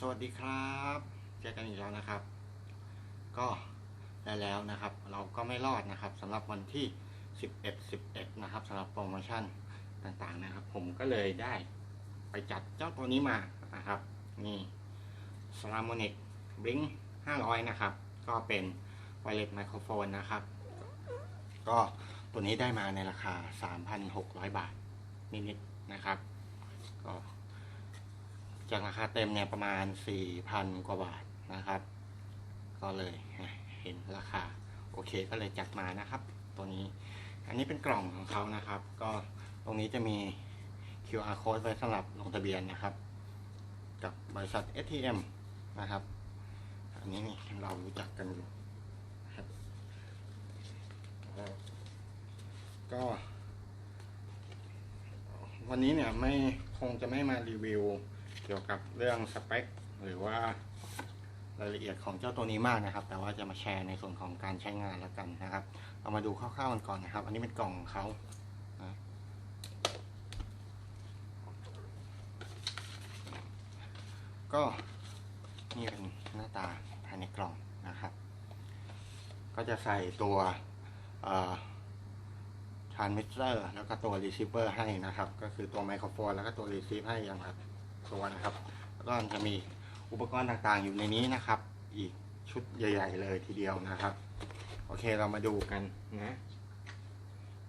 สวัสดีครับ เจอกันอีกแล้วนะครับ ก็ได้แล้วนะครับ เราก็ไม่รอดนะครับสำหรับวันที่ 11 11 นะครับสำหรับโปรโมชั่นต่างๆนะครับ ผมก็เลยได้ไปจัดเจ้าตัวนี้มานะครับ นี่ s l a m o n i c Blink 500 นะครับ ก็เป็นไวเลสไมโครโฟนนะครับ ก็ตัวนี้ได้มาในราคา 3,600 บาทนิดๆนะครับ ก็ จากราคาเต็มเนี่ยประมาณ 4,000 กว่าบาทนะครับ ก็เลยเห็นราคาโอเคก็เลยจัดมานะครับ ตัวนี้อันนี้เป็นกล่องของเขานะครับ ก็ตรงนี้จะมี QR code ไว้สำหรับลงทะเบียนนะครับ กับบริษัท STM นะครับ อันนี้นี่เรารู้จักกันอยู่ครับก็วันนี้เนี่ยไม่คงจะไม่มารีวิว เกี่ยวกับเรื่องสเปค หรือว่ารายละเอียดของเจ้าตัวนี้มากนะครับ แต่ว่าจะมาแชร์ในส่วนของการใช้งานแล้วกันนะครับเรามาดูคร่าวๆกันก่อนนะครับ อันนี้เป็นกล่องของเขาก็นี่เป็นหน้าตาภายในกล่องนะครับ ก็จะใส่ตัวทรานมิเตอร์แล้วก็ตัวรีเซิเวอร์ให้นะครับ ก็คือตัวไมโครโฟนแล้วก็ตัวรีเซิฟให้อย่างละ ตัวนะครับ แล้วก็จะมีอุปกรณ์ต่างๆอยู่ในนี้นะครับ อีกชุดใหญ่ ๆ เลยทีเดียวนะครับ โอเคเรามาดูกันนะ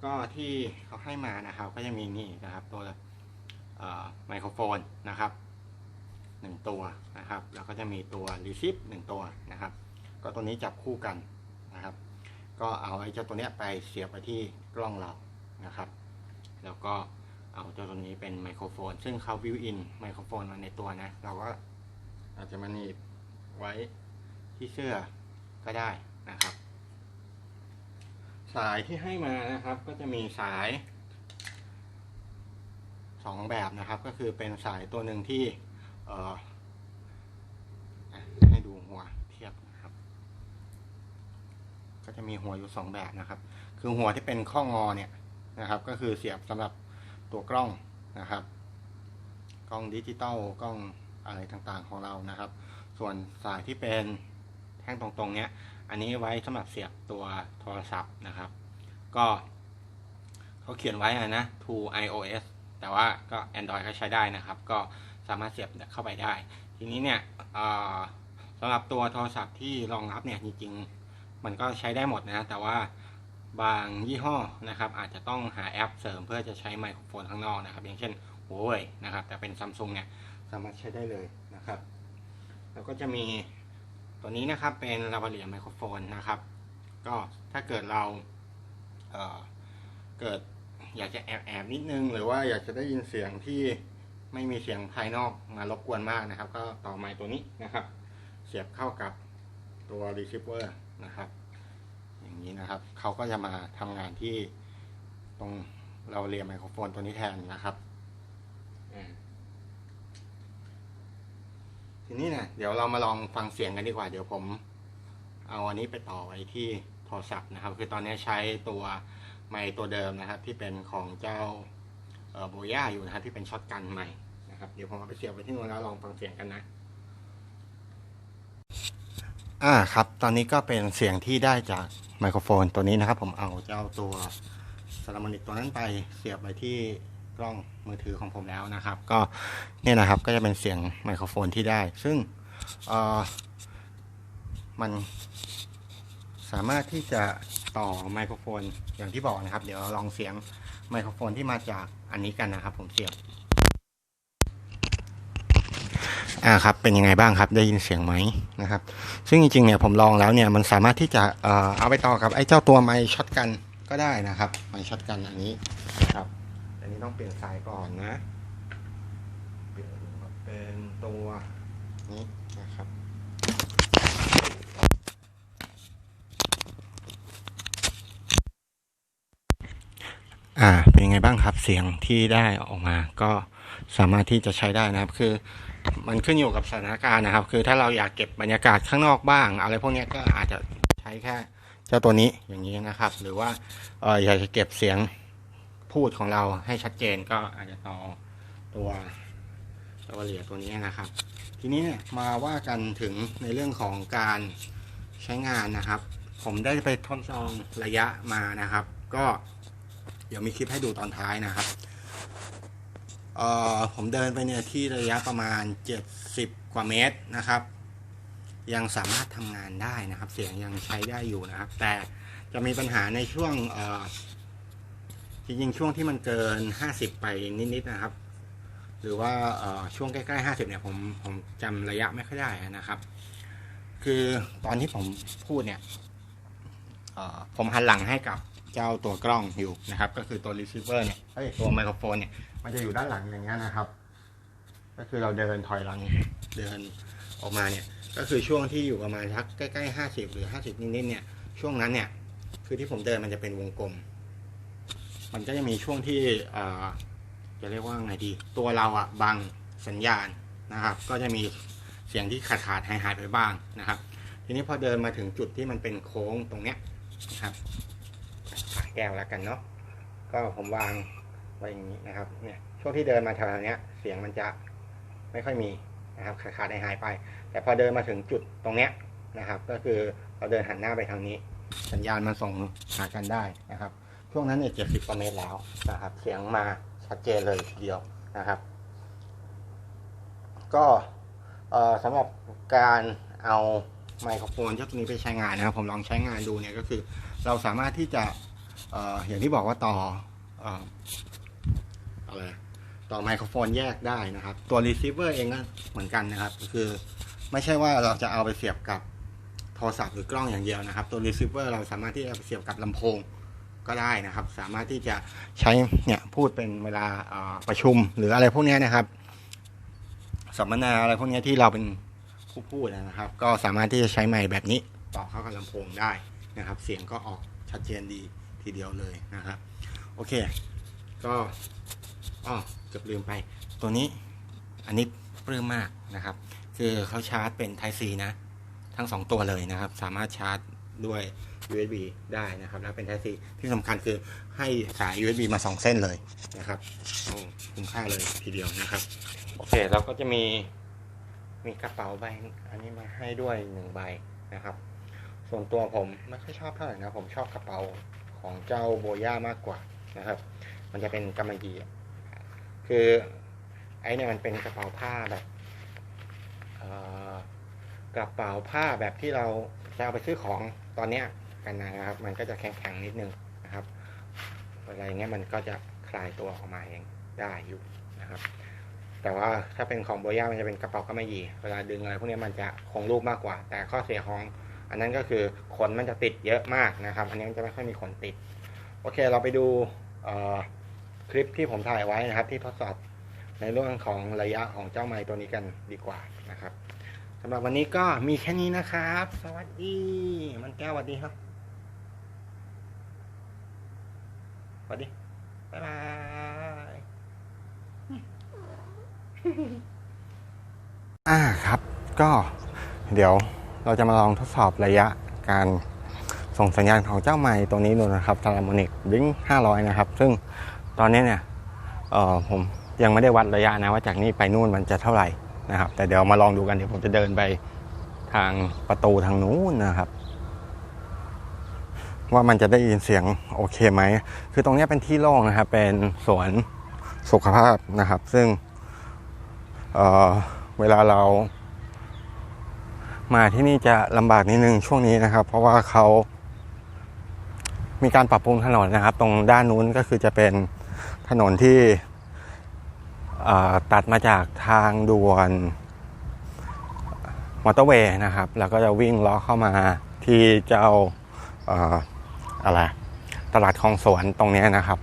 ก็ที่เขาให้มานะครับ ก็จะมีนี่นะครับ ตัวไมโครโฟนนะครับหนึ่งตัวนะครับ แล้วก็จะมีตัวรีซิฟหนึ่งตัวนะครับ ก็ตัวนี้จับคู่กันนะครับ ก็เอาไอ้เจ้าตัวเนี้ยไปเสียบไปที่กล้องเรานะครับ แล้วก็ เอาเจ้าตัวนี้เป็นไมโครโฟน ซึ่งเขาวิวอินไมโครโฟนมาในตัวนะ เราก็อาจจะมาหนีบไว้ที่เสื้อก็ได้นะครับ สายที่ให้มานะครับ ก็จะมีสายสองแบบนะครับ ก็คือเป็นสายตัวหนึ่งที่เออให้ดูหัวเทียบนะครับ ก็จะมีหัวอยู่สองแบบนะครับ คือหัวที่เป็นข้องอเนี่ยนะครับ ก็คือเสียบสำหรับ ตัวกล้องนะครับ กล้องดิจิตอลกล้องอะไรต่างๆของเรานะครับ ส่วนสายที่เป็นแท่งตรงๆเนี้ยอันนี้ไว้สำหรับเสียบตัวโทรศัพท์นะครับ ก็เขาเขียนไว้อะนะ to iOS แต่ว่าก็ Android ก็ใช้ได้นะครับ ก็สามารถเสียบเข้าไปได้ ทีนี้เนี่ยสำหรับตัวโทรศัพท์ที่รองรับเนี่ยจริงๆ มันก็ใช้ได้หมดนะ แต่ว่า บางยี่ห้อนะครับอาจจะต้องหาแอปเสริมเพื่อจะใช้ไมโครโฟนข้างนอกนะครับ อย่างเช่น Huawei นะครับ แต่เป็นซัมซุงเนี่ยสามารถใช้ได้เลยนะครับ แล้วก็จะมีตัวนี้นะครับเป็นลาวาเลียไมโครโฟนนะครับ ก็ถ้าเกิดเราเเกิดอยากจะแอบแอบนิดนึง หรือว่าอยากจะได้ยินเสียงที่ไม่มีเสียงภายนอกมารบกวนมากนะครับ ก็ต่อไมค์ตัวนี้นะครับ เสียบเข้ากับตัว receiver นะครับ อย่างนี้นะครับ เขาก็จะมาทำงานที่ตรงเราเรียนไมโครโฟนตัวนี้แทนนะครับอ่าทีนี้เนี่ยเดี๋ยวเรามาลองฟังเสียงกันดีกว่า เดี๋ยวผม เอาอันนี้ไปต่อไว้ที่โทรศัพท์นะครับ คือตอนนี้ใช้ตัวไมค์ตัวเดิมนะครับ ที่เป็นของเจ้าโบย่าอยู่นะครับที่เป็นช็อตกันใหม่นะครับเดี๋ยวผมเอาไปเสียบไว้ที่นู่นแล้วลองฟังเสียงกันนะอ่าครับ ตอนนี้ก็เป็นเสียงที่ได้จาก ไมโครโฟนตัวนี้นะครับ ผมเอาเจ้าตัวสลามอนิกตัวนั้นไปเสียบไปที่กล้องมือถือของผมแล้วนะครับ ก็เนี่ยนะครับก็จะเป็นเสียงไมโครโฟนที่ได้ ซึ่งมันสามารถที่จะต่อไมโครโฟนอย่างที่บอกนะครับ เดี๋ยวลองเสียงไมโครโฟนที่มาจากอันนี้กันนะครับ ผมเสียบ อ่าครับเป็นยังไงบ้างครับได้ยินเสียงไหมนะครับ ซึ่งจริงๆเนี่ยผมลองแล้วเนี่ยมันสามารถที่จะเอ่อเอาไปต่อกับไอ้เจ้าตัวไมค์ช็อตกันก็ได้นะครับไมค์ช็อตกันอันนี้ครับอันนี้ต้องเปลี่ยนสายก่อนนะเปลี่ยนเป็นตัวนี้นะครับอ่าเป็นยังไงบ้างครับเสียงที่ได้ออกมาก็ สามารถที่จะใช้ได้นะครับ คือมันขึ้นอยู่กับสถานการณ์นะครับ คือถ้าเราอยากเก็บบรรยากาศข้างนอกบ้าง อะไรพวกนี้ก็อาจจะใช้แค่เจ้าตัวนี้อย่างนี้นะครับ หรือว่าเอออยากจะเก็บเสียงพูดของเราให้ชัดเจนก็อาจจะต่อตัวตัวเหลียตัวนี้นะครับ ทีนี้มาว่ากันถึงในเรื่องของการใช้งานนะครับ ผมได้ไปทดลองระยะมานะครับ ก็เดี๋ยวมีคลิปให้ดูตอนท้ายนะครับ เอ่อผมเดินไปเนี่ยที่ระยะประมาณ 70 กว่าเมตรนะครับ ยังสามารถทำงานได้นะครับ เสียงยังใช้ได้อยู่นะครับ แต่จะมีปัญหาในช่วงเอ่อจริงๆช่วงที่มันเกิน 50 ไปนิดๆนะครับ หรือว่าช่วงใกล้ๆ 50 เนี่ยผมผมจำระยะไม่ค่อยได้นะครับ คือตอนที่ผมพูดเนี่ยผมหันหลังให้กับเจ้าตัวกล้องอยู่นะครับ ก็คือตัว receiver เนี่ยเอ้ยตัวไมโครโฟนเนี่ย มันจะอยู่ด้านหลังอย่างเงี้ยนะครับ ก็คือเราเดินถอยหลังเดินออกมาเนี่ย ก็คือช่วงที่อยู่ประมาณสักใกล้ๆ50หรือ50นิดๆเนี่ย ช่วงนั้นเนี่ย คือที่ผมเดินมันจะเป็นวงกลม มันก็จะมีช่วงที่อ่อจะเรียกว่าไงดี ตัวเราอะบังสัญญาณนะครับ ก็จะมีเสียงที่ขาดขาดหายหายไปบ้างนะครับ ทีนี้พอเดินมาถึงจุดที่มันเป็นโค้งตรงเนี้ยนะครับแก้วแล้วกันเนาะก็ผมวาง ไว้อย่างนี้นะครับเนี่ยช่วงที่เดินมาแถวๆนี้เสียงมันจะไม่ค่อยมีนะครับขาดขาดหายหายไป แต่พอเดินมาถึงจุดตรงเนี้ยนะครับ ก็คือเราเดินหันหน้าไปทางนี้ สัญญาณมันส่งหากันได้นะครับช่วงนั้นเนี่ยเจ็ดสิบกว่าเมตรแล้วนะครับ เสียงมาชัดเจนเลยทีเดียวนะครับ ก็เอ่อสำหรับการเอาไมโครโฟนเจ้าตัวนี้ไปใช้งานนะครับ ผมลองใช้งานดูเนี่ยก็คือ เราสามารถที่จะเอ่ออย่างที่บอกว่าต่อเอะไรต่อไมโครโฟนแยกได้นะครับ ตัว receiver เองก็เหมือนกันนะครับ ก็คือไม่ใช่ว่าเราจะเอาไปเสียบกับโทรศัพท์หรือกล้องอย่างเดียวนะครับ ตัว receiver เราสามารถที่จะเสียบกับลำโพงก็ได้นะครับ สามารถที่จะใช้เนี่ยพูดเป็นเวลาประชุมหรืออะไรพวกนี้นะครับสัมมนาอะไรพวกนี้ที่เราเป็นผู้พูดนะครับ ก็สามารถที่จะใช้ไมค์แบบนี้ต่อเข้ากับลำโพงได้นะครับ เสียงก็ออกชัดเจนดีทีเดียวเลยนะครับ โอเค ก็ อ๋อเกือบลืมไป ตัวนี้อันนี้ปลื้มมากนะครับ คือเขาชาร์จเป็น Type C นะ ทั้งสองตัวเลยนะครับ สามารถชาร์จด้วย USB ได้นะครับ แล้วเป็น Type C ที่สำคัญคือให้สาย USB มาสองเส้นเลยนะครับโอ้คุ้มค่าเลยทีเดียวนะครับ โอเคเราก็จะมีมีกระเป๋าใบอันนี้มาให้ด้วยหนึ่งใบนะครับ ส่วนตัวผมไม่ค่อยชอบเท่าไหร่นะ ผมชอบกระเป๋าของเจ้าโบย่ามากกว่านะครับ มันจะเป็นกำมะหยี่อะ คือไอ้เนี่ยมันเป็นกระเป๋าผ้าแบบกระเป๋าผ้าแบบที่เราจะเอาไปซื้อของตอนเนี้ยกันนะครับ มันก็จะแข็งๆนิดนึงนะครับ อะไรเงี้ยมันก็จะคลายตัวออกมาเองได้อยู่นะครับ แต่ว่าถ้าเป็นของโบย่ามันจะเป็นกระเป๋ากำมะหยี่เวลาดึงอะไรพวกนี้มันจะคงรูปมากกว่า แต่ข้อเสียของอันนั้นก็คือขนมันจะติดเยอะมากนะครับ อันนี้มันจะไม่ค่อยมีขนติด โอเคเราไปดูเอ่อ คลิปที่ผมถ่ายไว้นะครับ ที่ทดสอบในเรื่องของระยะของเจ้าไม้ตัวนี้กันดีกว่านะครับสำหรับวันนี้ก็มีแค่นี้นะครับ สวัสดี มันแก้วสวัสดีครับสวัสดี บ๊ายบายอ่าครับ ก็เดี๋ยวเราจะมาลองทดสอบระยะการส่งสัญญาณของเจ้าไม้ตัวนี้ดูนะครับทาราโมนิกบิง500 นะครับ ซึ่ง ตอนนี้เนี่ยเออผมยังไม่ได้วัดระยะนะว่าจากนี้ไปนู่นมันจะเท่าไหร่นะครับ แต่เดี๋ยวมาลองดูกันเดี๋ยวผมจะเดินไปทางประตูทางนู้นนะครับ ว่ามันจะได้ยินเสียงโอเคไหม คือตรงนี้เป็นที่โล่งนะครับ เป็นสวนสุขภาพนะครับ ซึ่งเเวลาเรา มาที่นี่จะลำบากนิดนึงช่วงนี้นะครับ เพราะว่าเขามีการปรับปรุงถนนนะครับ ตรงด้านนู้นก็คือจะเป็น ถนนที่ตัดมาจากทางด่วนมอเตอร์เวย์นะครับ แล้วก็จะวิ่งล้อเข้ามาที่เจ้าอะไรตลาดคลองสวนตรงนี้นะครับ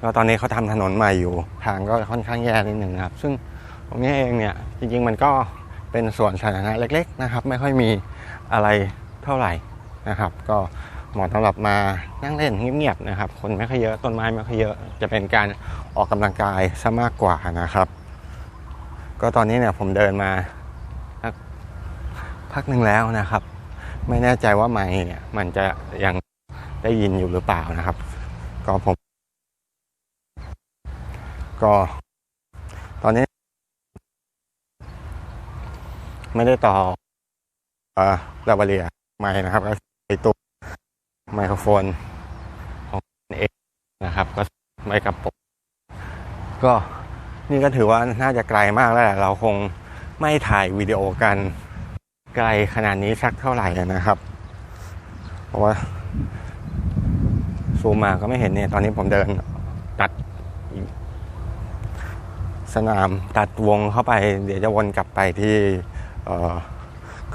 แล้วตอนนี้เขาทำถนนใหม่อยู่ทางก็ค่อนข้างแย่นิดหนึ่งนะครับ ซึ่งตรงนี้เองเนี่ยจริงๆมันก็เป็นสวนสาธารณะเล็ก ๆนะครับ ไม่ค่อยมีอะไรเท่าไหร่นะครับ ก็ เหมาะสำหรับมานั่งเล่นเงียบๆนะครับ คนไม่ค่อยเยอะต้นไม้ไม่ค่อยเยอะ จะเป็นการออกกำลังกายซะมากกว่านะครับ ก็ตอนนี้เนี่ยผมเดินมาพักหนึ่งแล้วนะครับ ไม่แน่ใจว่าไมค์เนี่ยมันจะยังได้ยินอยู่หรือเปล่านะครับ ก็ผม ก็ ตอนนี้ ไม่ได้ต่อเอ่อลาบาเรียไมค์นะครับก็ไอตัว ไมโครโฟนของเองนะครับ ก็ไม่กับปกก็นี่ก็ถือว่าน่าจะไกลมากแล้วแหละเราคงไม่ถ่ายวิดีโอกันไกลขนาดนี้สักเท่าไหร่นะครับ เพราะว่าซูมมาก็ไม่เห็นเนี่ย ตอนนี้ผมเดินตัด สนามตัดวงเข้าไป เดี๋ยวจะวนกลับไปที่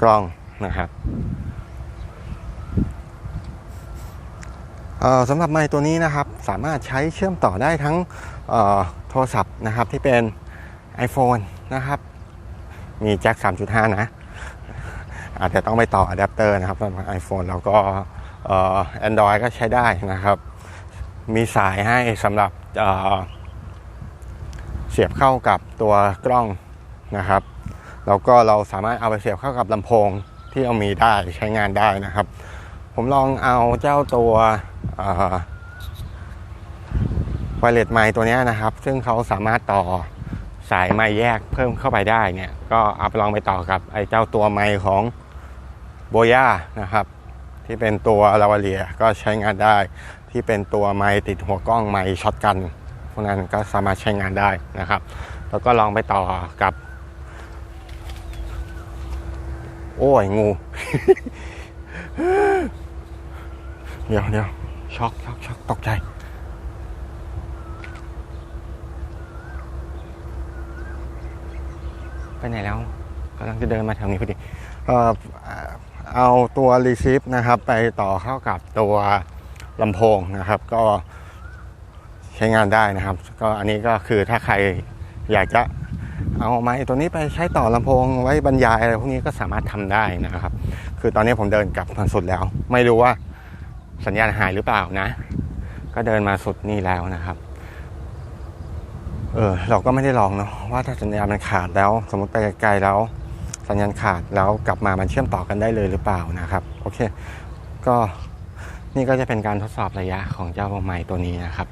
กล้องนะครับเอ่อ สำหรับไมค์ตัวนี้นะครับสามารถใช้เชื่อมต่อได้ทั้งโทรศัพท์นะครับที่เป็น iPhone นะครับ มีแจ็ค 3.5 นะ อาจจะต้องไปต่ออะแดปเตอร์นะครับสำหรับ iPhone แล้วก็เอ่อ Android ก็ใช้ได้นะครับ มีสายให้สำหรับเเสียบเข้ากับตัวกล้องนะครับแล้วก็เราสามารถเอาไปเสียบเข้ากับลำโพงที่เรามีได้ใช้งานได้นะครับ ผมลองเอาเจ้าตัว ไวเลสไมตัวนี้นะครับ ซึ่งเขาสามารถต่อสายไมค์แยกเพิ่มเข้าไปได้เนี่ย ก็เอาไปลองไปต่อกับไอ้เจ้าตัวไมค์ของโบย่านะครับ ที่เป็นตัวลาวาเลียก็ใช้งานได้ที่เป็นตัวไมค์ติดหัวกล้องไมค์ช็อตกันพวกนั้นก็สามารถใช้งานได้นะครับ แล้วก็ลองไปต่อกับ โอ้ยงู เดี๋ยวเดี๋ยว ช็อกช็อกช็อกตกใจ ไปไหนแล้วกำลังจะเดินมาแถวนี้พอดีเอ่อเอาตัวรีซิฟนะครับ ไปต่อเข้ากับตัวลำโพงนะครับ ก็ใช้งานได้นะครับ ก็อันนี้ก็คือถ้าใครอยากจะเอาไม้ตัวนี้ไปใช้ต่อลำโพงไว้บรรยายอะไรพวกนี้ก็สามารถทำได้นะครับ คือตอนนี้ผมเดินกลับมาสุดแล้ว ไม่รู้ว่า สัญญาณหายหรือเปล่านะ ก็เดินมาสุดนี่แล้วนะครับ เออ เราก็ไม่ได้ลองเนาะว่าถ้าสัญญาณมันขาดแล้ว สมมติไปไกลๆแล้ว สัญญาณขาดแล้วกลับมามันเชื่อมต่อกันได้เลยหรือเปล่านะครับ โอเค ก็นี่ก็จะเป็นการทดสอบระยะของเจ้าใหม่ตัวนี้นะครับ